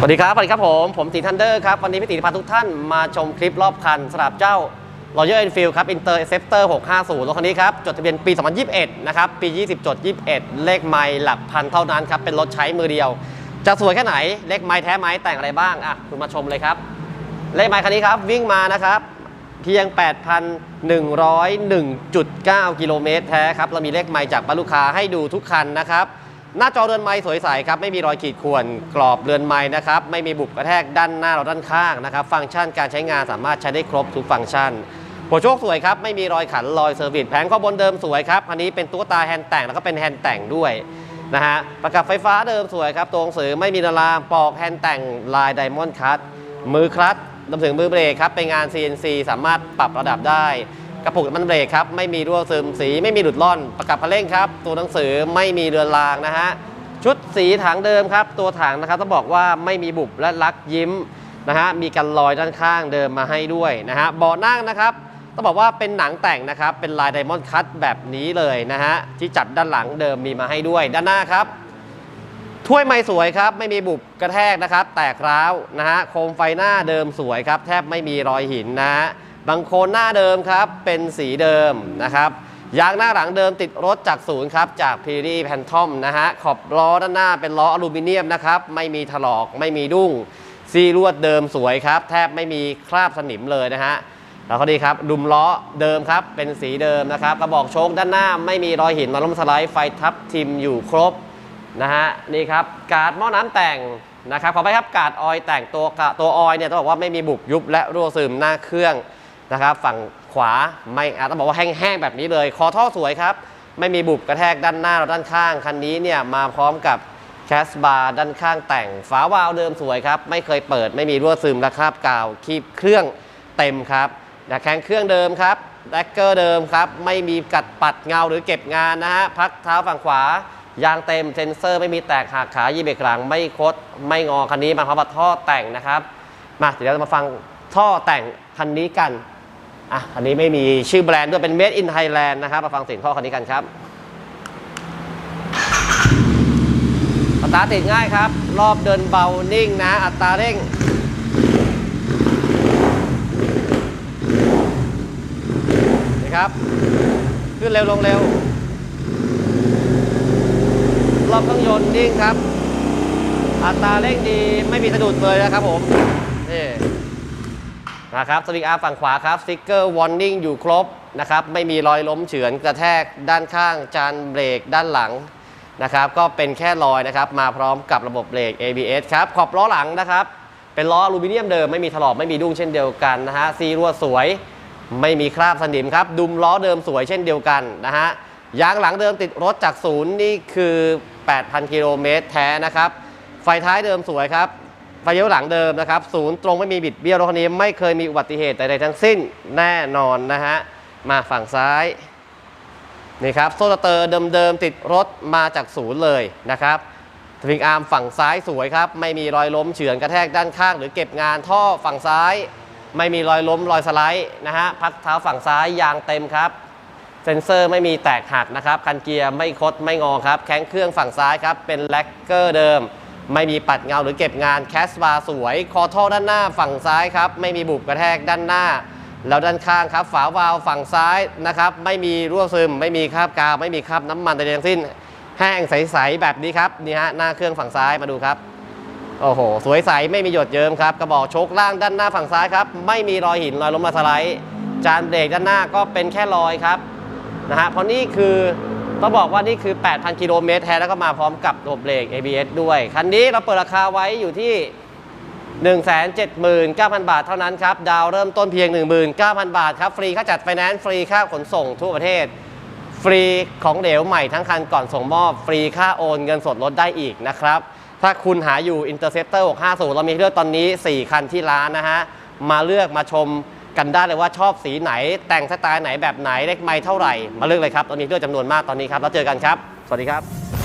สวัสดีครับ สวัสดีครับผม ผมตีทันเดอร์ครับ วันนี้พี่ตีพาทุกท่านมาชมคลิปรอบคันสำหรับเจ้า Royal Enfield ครับ Interceptor 650 รถคันนี้ครับ จดทะเบียนปี 2021 นะครับ ปี 20จด21 เลขไมล์หลักพันเท่านั้นครับ เป็นรถใช้มือเดียว จะสวยแค่ไหน เลขไมล์แท้ไหมแต่งอะไรบ้าง อะ คุณมาชมเลยครับ เลขไมล์คันนี้ครับ วิ่งมานะครับ เพียง 8,101.9 กิโลเมตรแท้ครับ เรามีเลขไมล์จากบ้านลูกค้าให้ดูทุกคันนะครับ หน้าจอเรือนไม้สวยใสครับไม่มีรอยขีดข่วนกรอบเรือนไม้นะครับไม่มีบุบกระแทกด้านหน้าเราด้านข้างนะครับ ฟังก์ชันการใช้งานสามารถใช้ได้ครบทุกฟังก์ชันหัวโชคสวยครับไม่มีรอยขันรอยเซอร์วิสแผงข้อบนเดิมสวยครับอันนี้เป็นตุ๊กตาแฮนด์แต่งแล้วก็เป็นแฮนด์แต่งด้วยนะฮะประกับไฟฟ้าเดิมสวยครับตัวหนังสือไม่มีนาราปอกแฮนด์แต่งลายไดมอนด์คัตมือคลัตรวมถึงมือเบรกครับเป็นงาน CNC สามารถปรับระดับได้ ระปุกน้ำมันเบรกครับไม่มีรั่วซึมสีไม่มีหลุดล่อนประกับพันเร่งครับ ตัวหนังสือไม่มีเรือนรางนะฮะชุดสีถังเดิมครับ ตัวถังนะครับต้องบอกว่าไม่มีบุบและลักยิ้มนะฮะมีกันรอยด้านข้างเดิมมาให้ด้วยนะฮะเบาะนั่งนะครับต้องบอกว่าเป็นหนังแต่งนะครับเป็นลายไดมอนด์คัตแบบนี้เลยนะฮะที่จัดด้านหลังเดิมมีมาให้ด้วย ด้านหน้าครับถ้วยไม้สวยครับไม่มีบุบกระแทกนะครับ แตกร้าวนะฮะโคมไฟหน้าเดิมสวยครับ แทบไม่มีรอยหินนะฮะ บางโคนหน้าเดิมครับ เป็นสีเดิมนะครับยางหน้าหลังเดิมติดรถจากศูนย์ครับจากพีรีแพนทอมนะฮะขอบล้อด้านหน้าเป็นล้ออลูมิเนียมนะครับไม่มีถลอกไม่มีดุ้งซีลวดเดิมสวยครับ แทบไม่มีคราบสนิมเลยนะฮะแล้วก็ดีครับดุมล้อเดิมครับ เป็นสีเดิมนะครับกระบอกโชคด้านหน้า ไม่มีรอยหินมาล้มสไลด์ไฟทับทิมอยู่ครบนะฮะนี่ครับกาดหม้อน้ำแต่งนะครับขอไปครับกาดออยแต่งตัวตัวออยเนี่ยต้องบอกว่าไม่มีบุบยุบและรั่วซึมหน้าเครื่อง นะครับ ฝั่งขวาไม่อาต้องบอกว่าแห้งๆแบบนี้เลย คอท่อสวยครับ ไม่มีบุบกระแทกด้านหน้าและด้านข้าง คันนี้เนี่ยมาพร้อมกับแคสบาร์ด้านข้างแต่ง ฝาวาล์วเดิมสวยครับ ไม่เคยเปิด ไม่มีรั่วซึมและคราบกาว คีบเครื่องเต็มครับนะแข้งเครื่องเดิมครับแดกเกอร์เดิมครับ ไม่มีกัดปัดเงาหรือเก็บงานนะฮะ พักเท้าฝั่งขวา ยางเต็ม เซนเซอร์ไม่มีแตกหักขายีเบรกหลังไม่คด ไม่งอคันนี้มาพร้อมกับท่อแต่งนะครับ มาเดี๋ยวเราจะมาฟังท่อแต่งคันนี้กัน อะคันนี้ไม่มีชื่อแบรนด์ด้วยเป็น Made in Thailand นะครับมาฟังเสียงท่อคันนี้กันครับสตาร์ติดง่ายครับ รอบเดินเบานิ่งนะ อัตราเร่งนี่ครับ ขึ้นเร็วลงเร็ว รอบเครื่องยนต์นิ่งครับ อัตราเร่งดีไม่มีสะดุดเลยนะครับผม นี่ นะครับสวิงอาร์ฝั่งขวาครับสติ๊กเกอร์วอร์นิ่งอยู่ครบนะครับไม่มีรอยล้มเฉือนกระแทกด้านข้าง จานเบรกด้านหลังนะครับก็เป็นแค่รอยนะครับมาพร้อมกับระบบเบรก ABS ครับขอบล้อหลังนะครับ เป็นล้ออลูมิเนียมเดิมไม่มีถลอกไม่มีดุ้งเช่นเดียวกันนะฮะซีรั่วสวย ไม่มีคราบสนิมครับดุมล้อเดิมสวยเช่นเดียวกันนะฮะยางหลังเดิมติดรถจากศูนย์นี่คือ 8,000 กิโลเมตรแท้นะครับไฟท้ายเดิมสวยครับ ไฟเลี้ยวหลังเดิมนะครับศูนย์ตรงไม่มีบิดเบี้ยวรถคันนี้ไม่เคยมีอุบัติเหตุใดๆทั้งสิ้นแน่นอนนะฮะมาฝั่งซ้ายนี่ครับโซลเตอร์เดิมๆติดรถมาจากศูนย์เลยนะครับสวิงอาร์มฝั่งซ้ายสวยครับ ไม่มีรอยล้มเฉือนกระแทกด้านข้าง หรือเก็บงานท่อฝั่งซ้าย ไม่มีรอยล้มรอยสไลด์นะฮะพักเท้าฝั่งซ้ายยางเต็มครับ เซ็นเซอร์ไม่มีแตกหักนะครับคันเกียร์ไม่คดไม่งอครับ แข้งเครื่องฝั่งซ้ายครับเป็นแล็กเกอร์เดิม ไม่มีปัดเงาหรือเก็บงานแคสบาร์สวย คอท่อด้านหน้าฝั่งซ้ายครับ ไม่มีบุบกระแทกด้านหน้า แล้วด้านข้างครับ ฝาวาล์วฝั่งซ้ายนะครับ ไม่มีรั่วซึม ไม่มีคราบกาว ไม่มีคราบน้ำมันใดทั้งสิ้น แห้งใสๆแบบนี้ครับนี่ฮะหน้าเครื่องฝั่งซ้ายมาดูครับ โอ้โห สวยใสไม่มีหยดเยิ้มครับ กระบอกโชคล่างด้านหน้าฝั่งซ้ายครับ ไม่มีรอยหินรอยล้มรอยสไลด์ จานเบรกด้านหน้าก็เป็นแค่รอยครับนะฮะเพราะนี่คือ ต้องบอกว่านี่คือ 8,000 กิโลเมตรแท้แล้วก็มาพร้อมกับระบบเบรก ABS ด้วย คันนี้เราเปิดราคาไว้อยู่ที่ 179,000 บาทเท่านั้นครับ ดาวเริ่มต้นเพียง 19,000 บาทครับ ฟรีค่าจัดไฟแนนซ์ฟรีค่าขนส่งทั่วประเทศ ฟรีของเหลวใหม่ทั้งคันก่อนส่งมอบ ฟรีค่าโอนเงินสดลดได้อีกนะครับ ถ้าคุณหาอยู่ Interceptor 650 เรามีให้เลือกตอนนี้ 4 คันที่ร้านนะฮะ มาเลือกมาชม กันได้เลยว่าชอบสีไหน แต่งสไตล์ไหนแบบไหนเลขไม่เท่าไหร่ มาเลือกเลยครับตอนนี้เลือกจำนวนมากตอนนี้ครับแล้วเจอกันครับ สวัสดีครับ